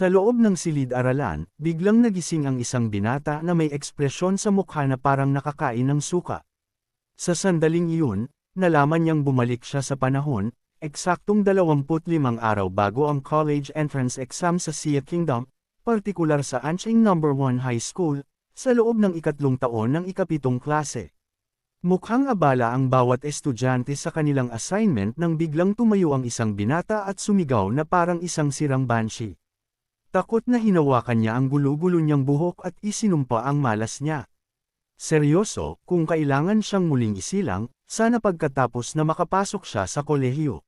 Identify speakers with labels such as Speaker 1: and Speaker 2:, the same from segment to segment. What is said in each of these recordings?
Speaker 1: Sa loob ng silid-aralan, biglang nagising ang isang binata na may ekspresyon sa mukha na parang nakakain ng suka. Sa sandaling iyon, nalaman niyang bumalik siya sa panahon, eksaktong 25 araw bago ang college entrance exam sa Sia Kingdom, partikular sa Anching No. 1 High School, sa loob ng ikatlong taon ng ikapitong klase. Mukhang abala ang bawat estudyante sa kanilang assignment nang biglang tumayo ang isang binata at sumigaw na parang isang sirang banshee. Takot na hinawakan niya ang gulo-gulo niyang buhok at isinumpa ang malas niya. Seryoso, kung kailangan siyang muling isilang, sana pagkatapos na makapasok siya sa kolehiyo.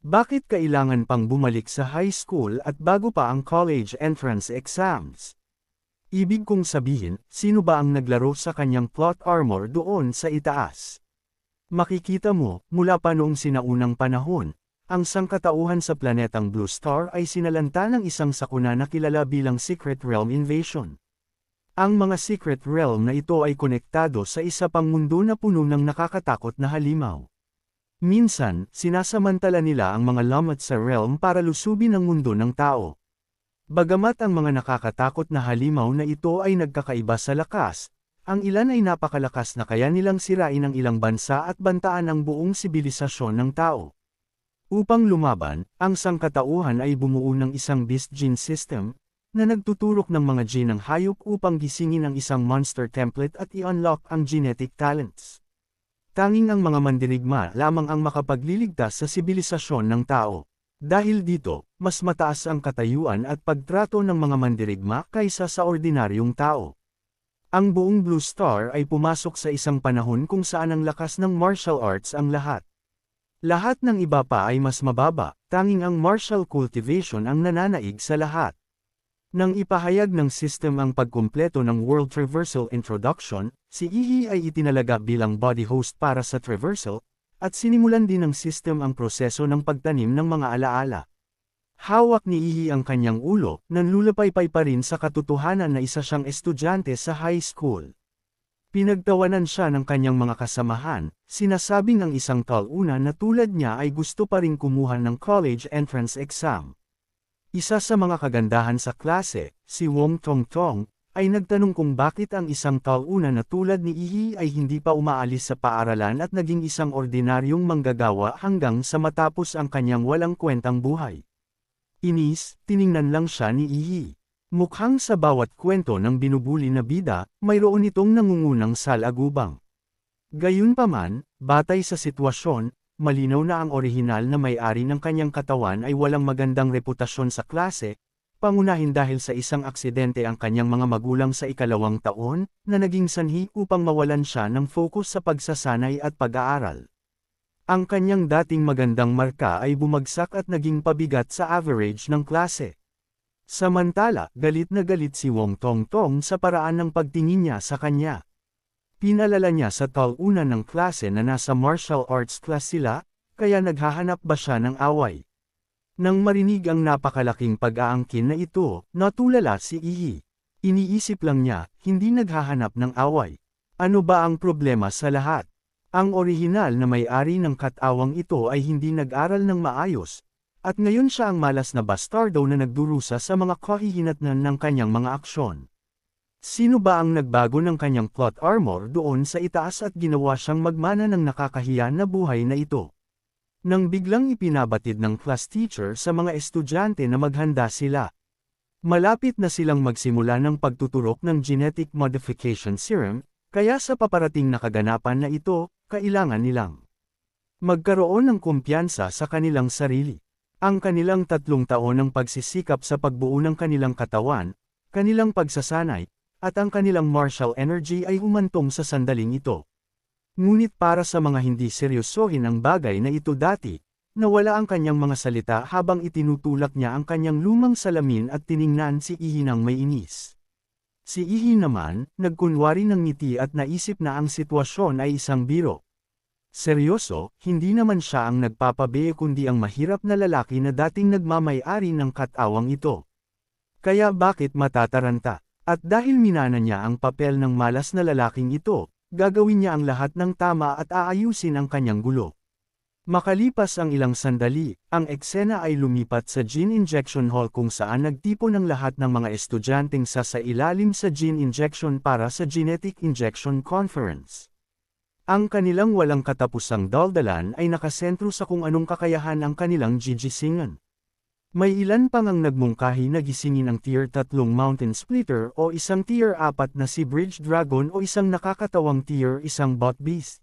Speaker 1: Bakit kailangan pang bumalik sa high school at bago pa ang college entrance exams? Ibig kong sabihin, sino ba ang naglaro sa kanyang plot armor doon sa itaas? Makikita mo, mula pa noong sinaunang panahon, ang sangkatauhan sa planetang Blue Star ay sinalanta ng isang sakuna na kilala bilang Secret Realm Invasion. Ang mga Secret Realm na ito ay konektado sa isa pang mundo na puno ng nakakatakot na halimaw. Minsan, sinasamantala nila ang mga lamat sa realm para lusubin ang mundo ng tao. Bagamat ang mga nakakatakot na halimaw na ito ay nagkakaiba sa lakas, ang ilan ay napakalakas na kaya nilang sirain ang ilang bansa at bantaan ang buong sibilisasyon ng tao. Upang lumaban, ang sangkatauhan ay bumuo ng isang beast gene system, na nagtuturok ng mga gene ng hayop upang gisingin ang isang monster template at i-unlock ang genetic talents. Tanging ang mga mandirigma lamang ang makapagliligtas sa sibilisasyon ng tao. Dahil dito, mas mataas ang katayuan at pagtrato ng mga mandirigma kaysa sa ordinaryong tao. Ang buong Blue Star ay pumasok sa isang panahon kung saan ang lakas ng martial arts ang lahat. Lahat ng iba pa ay mas mababa, tanging ang martial cultivation ang nananaig sa lahat. Nang ipahayag ng system ang pagkumpleto ng World Traversal Introduction, si Ihi ay itinalaga bilang body host para sa traversal, at sinimulan din ng system ang proseso ng pagtanim ng mga alaala. Hawak ni Ihi ang kanyang ulo, nanlulapaypay pa rin sa katotohanan na isa siyang estudyante sa high school. Pinagtawanan siya ng kanyang mga kasamahan, sinasabing ang isang taluna na tulad niya ay gusto pa rin kumuha ng college entrance exam. Isa sa mga kagandahan sa klase, si Wong Tong Tong, ay nagtanong kung bakit ang isang taluna na tulad ni Ihi ay hindi pa umaalis sa paaralan at naging isang ordinaryong manggagawa hanggang sa matapos ang kanyang walang kwentang buhay. Inis, tiningnan lang siya ni Ihi. Mukhang sa bawat kwento ng binubuli na bida, mayroon itong nangungunang salagubang. Gayunpaman, batay sa sitwasyon, malinaw na ang orihinal na may-ari ng kanyang katawan ay walang magandang reputasyon sa klase, pangunahin dahil sa isang aksidente ang kanyang mga magulang sa ikalawang taon, na naging sanhi upang mawalan siya ng focus sa pagsasanay at pag-aaral. Ang kanyang dating magandang marka ay bumagsak at naging pabigat sa average ng klase. Samantala, galit na galit si Wong Tong Tong sa paraan ng pagtingin niya sa kanya. Pinalala niya sa taluna ng klase na nasa martial arts class sila, kaya naghahanap ba siya ng away. Nang marinig ang napakalaking pag-aangkin na ito, natulala si Ihi. Iniisip lang niya, hindi naghahanap ng away. Ano ba ang problema sa lahat? Ang orihinal na may-ari ng katawang ito ay hindi nag-aral ng maayos, at ngayon siya ang malas na bastardo na nagdurusa sa mga kahihinatnan ng kanyang mga aksyon. Sino ba ang nagbago ng kanyang plot armor doon sa itaas at ginawa siyang magmana ng nakakahiya na buhay na ito? Nang biglang ipinabatid ng class teacher sa mga estudyante na maghanda sila. Malapit na silang magsimula ng pagtuturok ng genetic modification serum, kaya sa paparating na kaganapan na ito, kailangan nilang magkaroon ng kumpiyansa sa kanilang sarili. Ang kanilang tatlong taon ng pagsisikap sa pagbuo ng kanilang katawan, kanilang pagsasanay, at ang kanilang martial energy ay humantong sa sandaling ito. Ngunit para sa mga hindi seryosohin ang bagay na ito dati, nawala ang kanyang mga salita habang itinutulak niya ang kanyang lumang salamin at tiningnan si Ihi ng may inis. Si Ihi naman, nagkunwari ng ngiti at naisip na ang sitwasyon ay isang biro. Seryoso, hindi naman siya ang nagpapabe kundi ang mahirap na lalaki na dating nagmamay-ari ng katawang ito. Kaya bakit matataranta? At dahil minana niya ang papel ng malas na lalaking ito, gagawin niya ang lahat ng tama at aayusin ang kanyang gulo. Makalipas ang ilang sandali, ang eksena ay lumipat sa gene injection hall kung saan nagtipo ng lahat ng mga estudyanteng sa sa ilalim sa gene injection para sa Genetic Injection Conference. Ang kanilang walang katapusang daldalan ay nakasentro sa kung anong kakayahan ang kanilang gigisingan. May ilan pang ang nagmungkahi na gisingin ang Tier 3 Mountain Splitter o isang Tier 4 na si Bridge Dragon o isang nakakatawang Tier isang Bot Beast.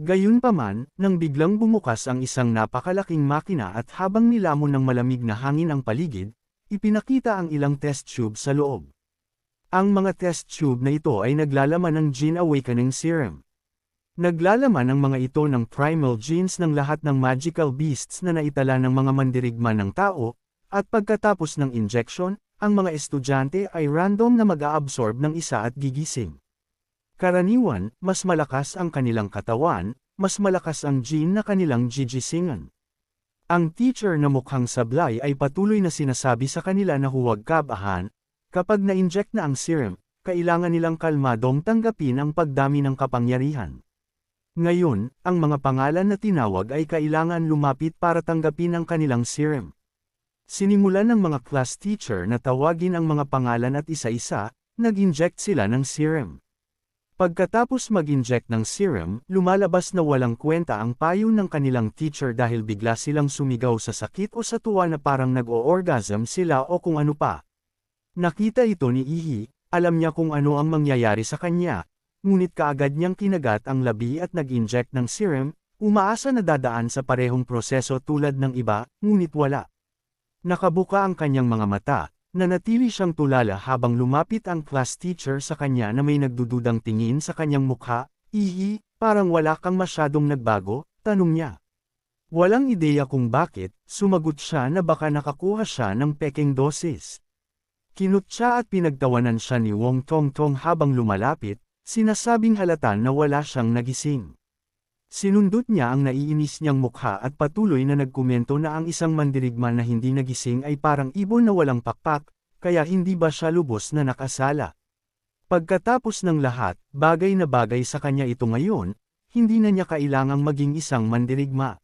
Speaker 1: Gayunpaman, nang biglang bumukas ang isang napakalaking makina at habang nilamon ng malamig na hangin ang paligid, ipinakita ang ilang test tube sa loob. Ang mga test tube na ito ay naglalaman ng Gene Awakening Serum. Naglalaman ang mga ito ng primal genes ng lahat ng magical beasts na naitala ng mga mandirigma ng tao, at pagkatapos ng injection, ang mga estudyante ay random na mag-aabsorb ng isa at gigising. Karaniwan, mas malakas ang kanilang katawan, mas malakas ang gene na kanilang gigisingan. Ang teacher na mukhang sablay ay patuloy na sinasabi sa kanila na huwag kabahan, kapag na-inject na ang serum, kailangan nilang kalmadong tanggapin ang pagdami ng kapangyarihan. Ngayon, ang mga pangalan na tinawag ay kailangan lumapit para tanggapin ang kanilang serum. Sinimulan ng mga class teacher na tawagin ang mga pangalan at isa-isa, nag-inject sila ng serum. Pagkatapos mag-inject ng serum, lumalabas na walang kwenta ang payo ng kanilang teacher dahil bigla silang sumigaw sa sakit o sa tuwa na parang nag-o-orgasm sila o kung ano pa. Nakita ito ni Ihi, alam niya kung ano ang mangyayari sa kanya, ngunit kaagad niyang kinagat ang labi at nag-inject ng serum, umaasa na dadaan sa parehong proseso tulad ng iba, ngunit wala. Nakabuka ang kanyang mga mata, Nanatili siyang tulala habang lumapit ang class teacher sa kanya na may nagdududang tingin sa kanyang mukha, Ihi, parang wala kang masyadong nagbago, tanong niya. Walang ideya kung bakit, sumagot siya na baka nakakuha siya ng peking dosis. Kinutsa at pinagtawanan siya ni Wong Tong Tong habang lumalapit, sinasabing halatan na wala siyang nagising. Sinundot niya ang naiinis niyang mukha at patuloy na nagkomento na ang isang mandirigma na hindi nagising ay parang ibon na walang pakpak, kaya hindi ba siya lubos na nakasala. Pagkatapos ng lahat, bagay na bagay sa kanya ito ngayon, hindi na niya kailangang maging isang mandirigma.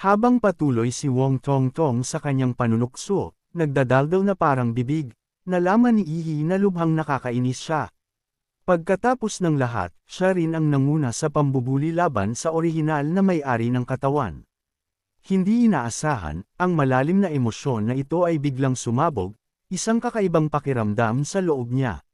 Speaker 1: Habang patuloy si Wong Tong Tong sa kanyang panunukso, nagdadaldal na parang bibig, nalaman ni Ihi na lubhang nakakainis siya. Pagkatapos ng lahat, siya rin ang nanguna sa pambubuli laban sa orihinal na may-ari ng katawan. Hindi inaasahan, ang malalim na emosyon na ito ay biglang sumabog, isang kakaibang pakiramdam sa loob niya.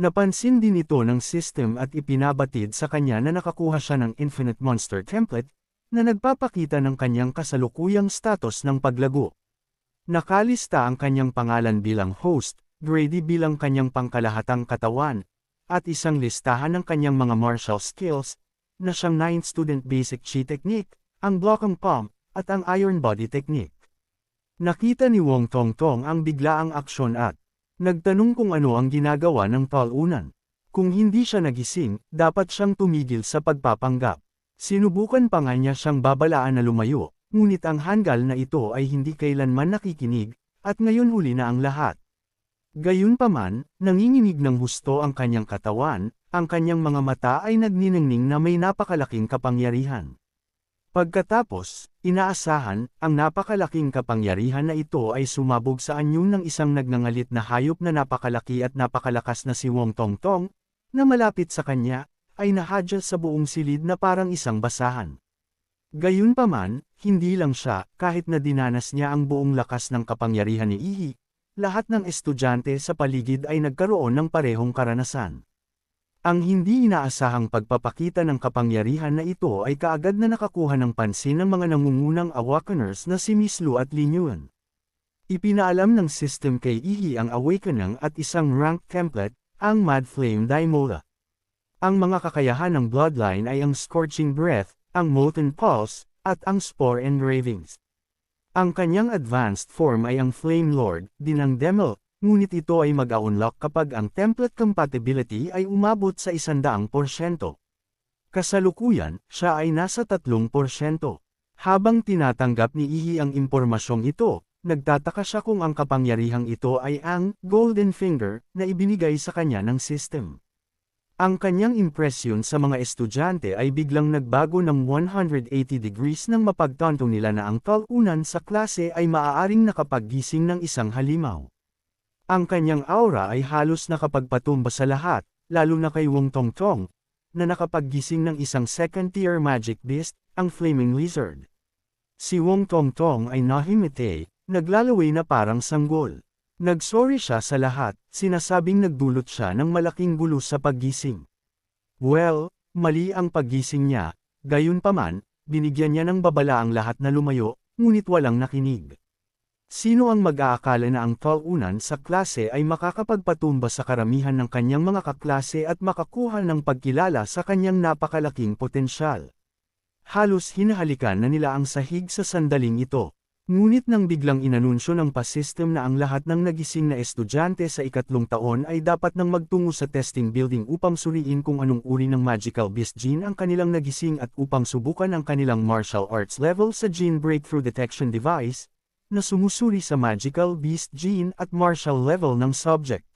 Speaker 1: Napansin din ito ng system at ipinabatid sa kanya na nakakuha siya ng Infinite Monster Template, na nagpapakita ng kanyang kasalukuyang status ng paglago. Nakalista ang kanyang pangalan bilang host, Grady bilang kanyang pangkalahatang katawan, at isang listahan ng kanyang mga martial skills, na siyang 9 student basic chi technique, ang blockang palm, at ang iron body technique. Nakita ni Wong Tong Tong ang biglaang aksyon at nagtanong kung ano ang ginagawa ng talunan. Kung hindi siya nagising, dapat siyang tumigil sa pagpapanggap. Sinubukan pa nga niya siyang babalaan na lumayo, ngunit ang hanggal na ito ay hindi kailanman nakikinig, at ngayon huli na ang lahat. Gayunpaman, nanginginig ng husto ang kanyang katawan, ang kanyang mga mata ay nagniningning na may napakalaking kapangyarihan. Pagkatapos, inaasahan, ang napakalaking kapangyarihan na ito ay sumabog sa anyo ng isang nagngangalit na hayop na napakalaki at napakalakas na si Wong Tong Tong, na malapit sa kanya, ay nahadya sa buong silid na parang isang basahan. Gayunpaman, hindi lang siya, kahit na dinanas niya ang buong lakas ng kapangyarihan ni Ihi, lahat ng estudyante sa paligid ay nagkaroon ng parehong karanasan. Ang hindi inaasahang pagpapakita ng kapangyarihan na ito ay kaagad na nakakuha ng pansin ng mga nangungunang awakeners na si Miss Lu at Li Nguyen. Ipinaalam ng system kay Ihi ang awakening at isang rank template, ang Mad Flame Daimola. Ang mga kakayahan ng bloodline ay ang Scorching Breath, ang Molten Pulse, at ang Spore Engravings. Ang kanyang advanced form ay ang Flame Lord, dinang Demel, ngunit ito ay mag-unlock kapag ang template compatibility ay umabot sa 100%. Kasalukuyan, siya ay nasa 3%. Habang tinatanggap ni Ihi ang impormasyong ito, nagtataka siya kung ang kapangyarihang ito ay ang Golden Finger na ibinigay sa kanya ng system. Ang kanyang impresyon sa mga estudyante ay biglang nagbago ng 180 degrees nang mapagtanto nila na ang talunan sa klase ay maaaring nakapaggising ng isang halimaw. Ang kanyang aura ay halos nakapagpatumba sa lahat, lalo na kay Wong Tong Tong, na nakapaggising ng isang second-tier magic beast, ang Flaming Lizard. Si Wong Tong Tong ay nahimite, naglalaway na parang sanggol. Nagsorry siya sa lahat, sinasabing nagdulot siya ng malaking gulo sa paggising. Well, mali ang paggising niya, gayunpaman, binigyan niya ng babala ang lahat na lumayo, ngunit walang nakinig. Sino ang mag-aakala na ang talunan sa klase ay makakapagpatumba sa karamihan ng kanyang mga kaklase at makakuha ng pagkilala sa kanyang napakalaking potensyal? Halos hinahalikan na nila ang sahig sa sandaling ito. Ngunit nang biglang inanunsyo ng PAS-system na ang lahat ng nagising na estudyante sa ikatlong taon ay dapat nang magtungo sa testing building upang suriin kung anong uri ng magical beast gene ang kanilang nagising at upang subukan ang kanilang martial arts level sa gene breakthrough detection device, na sumusuri sa magical beast gene at martial level ng subject.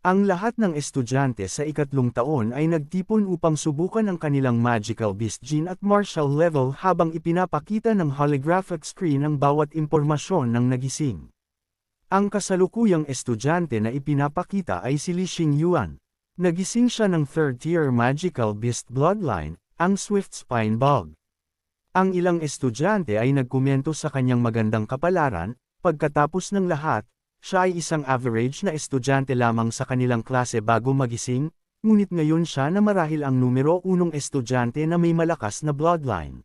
Speaker 1: Ang lahat ng estudyante sa ikatlong taon ay nagtipon upang subukan ang kanilang magical beast gene at martial level habang ipinapakita ng holographic screen ang bawat impormasyon ng nagising. Ang kasalukuyang estudyante na ipinapakita ay si Li Xingyuan. Nagising siya ng third-tier magical beast bloodline, ang Swift Spine Bug. Ang ilang estudyante ay nagkomento sa kanyang magandang kapalaran, pagkatapos ng lahat, siya ay isang average na estudyante lamang sa kanilang klase bago magising, ngunit ngayon siya na marahil ang numero unong estudyante na may malakas na bloodline.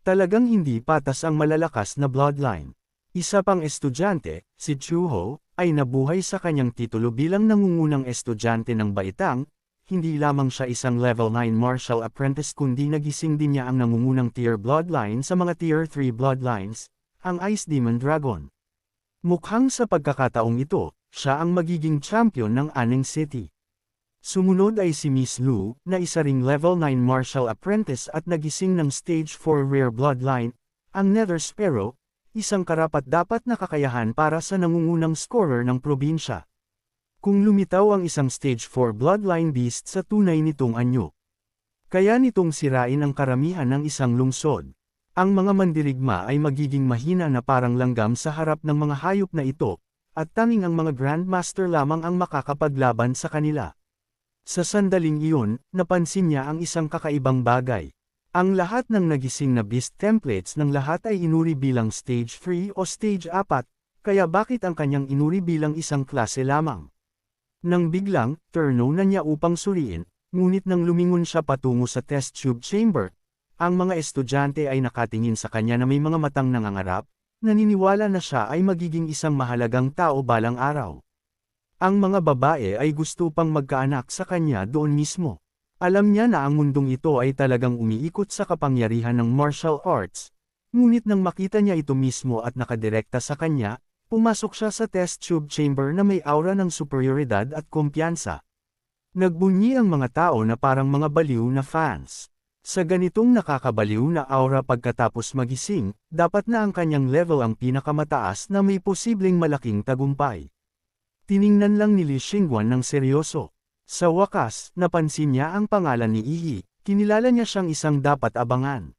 Speaker 1: Talagang hindi patas ang malalakas na bloodline. Isa pang estudyante, si Chuho, ay nabuhay sa kanyang titulo bilang nangungunang estudyante ng baitang, hindi lamang siya isang level 9 martial apprentice kundi nagising din niya ang nangungunang tier bloodline sa mga tier 3 bloodlines, ang Ice Demon Dragon. Mukhang sa pagkakataong ito, siya ang magiging champion ng Anning City. Sumunod ay si Miss Lu, na isa ring level 9 martial apprentice at nagising ng stage 4 rare bloodline, ang Nether Sparrow, isang karapat-dapat na kakayahan para sa nangungunang scorer ng probinsya. Kung lumitaw ang isang stage 4 bloodline beast sa tunay nitong anyo. Kaya nitong sirain ang karamihan ng isang lungsod. Ang mga mandirigma ay magiging mahina na parang langgam sa harap ng mga hayop na ito, at tanging ang mga Grandmaster lamang ang makakapaglaban sa kanila. Sa sandaling iyon, napansin niya ang isang kakaibang bagay. Ang lahat ng nagising na beast templates ng lahat ay inuri bilang stage 3 o stage 4, kaya bakit ang kanyang inuri bilang isang klase lamang? Nang biglang, turno na niya upang suriin, ngunit nang lumingon siya patungo sa test tube chamber, ang mga estudyante ay nakatingin sa kanya na may mga matang nangangarap, naniniwala na siya ay magiging isang mahalagang tao balang araw. Ang mga babae ay gusto pang magkaanak sa kanya doon mismo. Alam niya na ang mundong ito ay talagang umiikot sa kapangyarihan ng martial arts, ngunit nang makita niya ito mismo at nakadirekta sa kanya, pumasok siya sa test tube chamber na may aura ng superioridad at kumpiyansa. Nagbunyi ang mga tao na parang mga baliw na fans. Sa ganitong nakakabaliw na aura pagkatapos magising, dapat na ang kanyang level ang pinakamataas na may posibleng malaking tagumpay. Tiningnan lang ni Li Xingguan ng seryoso. Sa wakas, napansin niya ang pangalan ni Ihi, kinilala niya siyang isang dapat abangan.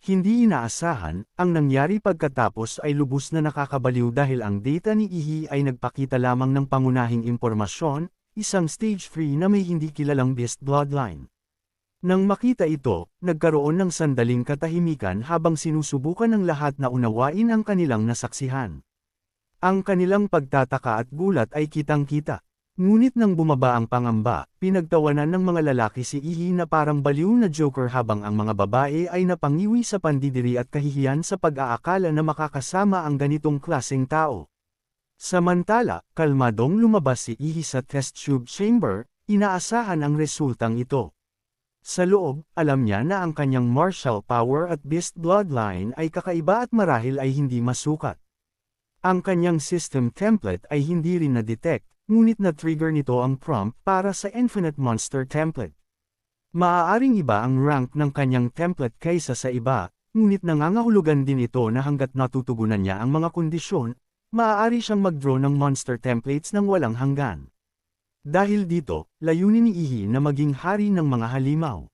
Speaker 1: Hindi inaasahan, ang nangyari pagkatapos ay lubos na nakakabaliw dahil ang data ni Ihi ay nagpakita lamang ng pangunahing impormasyon, isang stage 3 na may hindi kilalang beast bloodline. Nang makita ito, nagkaroon ng sandaling katahimikan habang sinusubukan ng lahat na unawain ang kanilang nasaksihan. Ang kanilang pagtataka at gulat ay kitang-kita. Ngunit nang bumaba ang pangamba, pinagtawanan ng mga lalaki si Ihi na parang baliw na joker habang ang mga babae ay napangiwi sa pandidiri at kahihiyan sa pag-aakala na makakasama ang ganitong klaseng tao. Samantala, kalmadong lumabas si Ihi sa test tube chamber, inaasahan ang resultang ito. Sa loob, alam niya na ang kanyang martial power at beast bloodline ay kakaiba at marahil ay hindi masukat. Ang kanyang system template ay hindi rin na-detect, ngunit na-trigger nito ang prompt para sa Infinite Monster Template. Maaaring iba ang rank ng kanyang template kaysa sa iba, ngunit nangangahulugan din ito na hanggat natutugunan niya ang mga kondisyon, maaari siyang mag-draw ng monster templates ng walang hanggan. Dahil dito, layunin ni Ihi na maging hari ng mga halimaw.